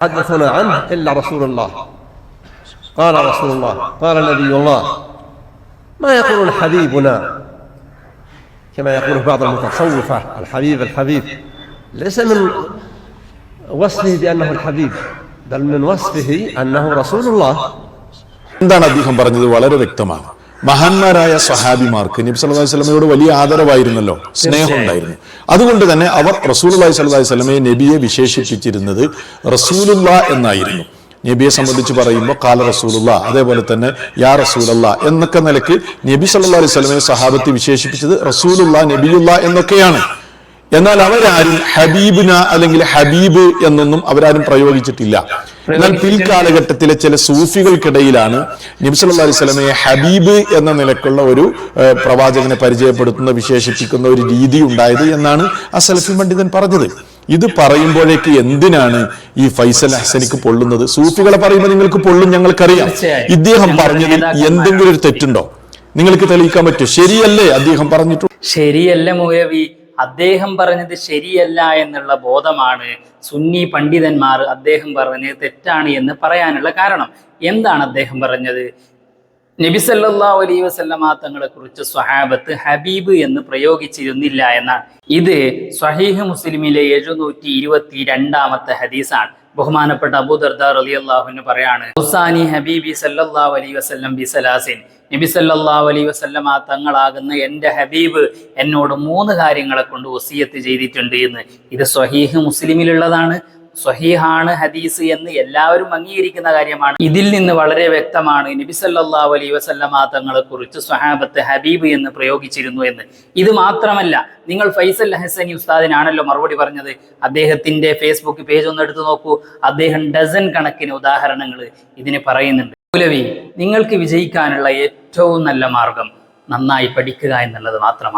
حدثنا عنه إلا رسول الله قال رسول الله قال نبي الله ما يقولون حبيبنا كما يقول بعض المتصوفة الحبيب الحبيب ليس من وصفه بأنه الحبيب بل من وصفه أنه رسول الله എന്താണ് അദ്ദേഹം പറഞ്ഞത് വളരെ വ്യക്തമാണ് മഹാന്മാരായ സഹാബിമാർക്ക് നബി സല്ലല്ലാഹു അലൈഹി വസല്ലമയോട് വലിയ ആദരവായിരുന്നല്ലോ സ്നേഹമുണ്ടായിരുന്നു. അതുകൊണ്ട് തന്നെ അവർ റസൂലുള്ളാഹി സ്വല്ലല്ലാഹി അലൈഹി വസല്ലമയെ നബിയെ വിശേഷിപ്പിച്ചിരുന്നത് റസൂലുള്ള എന്നായിരുന്നു. നബിയെ സംബന്ധിച്ച് പറയുമ്പോൾ കാല റസൂലുള്ള അതേപോലെ തന്നെ യാ റസൂലല്ല എന്നൊക്കെ നിലയ്ക്ക് നബി സല്ലല്ലാഹു അലൈഹി വസല്ലമയെ സഹാബത്ത് വിശേഷിപ്പിച്ചത് റസൂലുള്ള നബിയുള്ള എന്നൊക്കെയാണ്. എന്നാൽ അവരാരും ഹബീബിന അല്ലെങ്കിൽ ഹബീബ് എന്നൊന്നും അവരാരും പ്രയോഗിച്ചിട്ടില്ല. എന്നാൽ പിൽക്കാലഘട്ടത്തിലെ ചില സൂഫികൾക്കിടയിലാണ് നബ്സല്ലാ അലൈഹി സ്വലമയെ ഹബീബ് എന്ന നിലക്കുള്ള ഒരു പ്രവാചകനെ പരിചയപ്പെടുത്തുന്ന വിശേഷിപ്പിക്കുന്ന ഒരു രീതി ഉണ്ടായത് എന്നാണ് ആ സലഫി പണ്ഡിതൻ പറഞ്ഞത്. ഇത് പറയുമ്പോഴേക്ക് എന്തിനാണ് ഈ ഫൈസൽ ഹസനിക്ക് പൊള്ളുന്നത്? സൂഫികളെ പറയുമ്പോൾ നിങ്ങൾക്ക് പൊള്ളും ഞങ്ങൾക്കറിയാം. ഇദ്ദേഹം പറഞ്ഞതിൽ എന്തെങ്കിലും ഒരു തെറ്റുണ്ടോ? നിങ്ങൾക്ക് തെളിയിക്കാൻ പറ്റും ശരിയല്ലേ അദ്ദേഹം പറഞ്ഞിട്ടുണ്ട് ശരിയല്ല മൂലവി അദ്ദേഹം പറഞ്ഞത് ശരിയല്ല എന്നുള്ള ബോധമാണ് സുന്നി പണ്ഡിതന്മാർ അദ്ദേഹം പറഞ്ഞത് തെറ്റാണ് എന്ന് പറയാനുള്ള കാരണം. എന്താണ് അദ്ദേഹം പറഞ്ഞത്? നബിസല്ലാ അലൈ വസല്ലമ തങ്ങളെ കുറിച്ച് സ്വഹാബത്ത് ഹബീബ് എന്ന് പ്രയോഗിച്ചിരുന്നില്ല എന്നാണ്. ഇത് സ്വഹീഹ് മുസ്ലിമിലെ എഴുന്നൂറ്റി ഇരുപത്തി രണ്ടാമത്തെ ഹദീസാണ്. ബഹുമാനപ്പെട്ട അബൂദർദാർ അലി അള്ളാഹുവിന് പറയാണ് ഹുസാനി ഹബീബി സല്ലല്ലാഹു അലൈഹി വസല്ലം ബി സലാസിൻ. നബി സല്ലല്ലാഹു അലൈഹി വസല്ലമ തങ്ങളാകുന്ന എന്റെ ഹബീബ് എന്നോട് മൂന്ന് കാര്യങ്ങളെ കൊണ്ട് വസിയത്ത് ചെയ്തിട്ടുണ്ട് എന്ന്. ഇത് സ്വഹീഹ് മുസ്ലിമിലുള്ളതാണ്. സ്വഹീഹാണ് ഹദീസ് എന്ന് എല്ലാവരും അംഗീകരിക്കുന്ന കാര്യമാണ്. ഇതിൽ നിന്ന് വളരെ വ്യക്തമാണ് നബി സല്ലല്ലാഹു അലൈഹി വസല്ലമ തങ്ങളെ കുറിച്ച് സ്വഹാബത്ത് ഹബീബ് എന്ന് പ്രയോഗിച്ചിരുന്നു എന്ന്. ഇത് മാത്രമല്ല നിങ്ങൾ ഫൈസൽ ഹസനി ഉസ്താദിനാണല്ലോ മറുപടി പറഞ്ഞത്. അദ്ദേഹത്തിന്റെ ഫേസ്ബുക്ക് പേജ് ഒന്ന് എടുത്തു നോക്കൂ. അദ്ദേഹം ഡസൻ കണക്കിന് ഉദാഹരണങ്ങൾ ഇതിന് പറയുന്നുണ്ട്. മൂലവി നിങ്ങൾക്ക് വിജയിക്കാനുള്ള ഏറ്റവും നല്ല മാർഗം നന്നായി പഠിക്കുക എന്നുള്ളത് മാത്രമാണ്.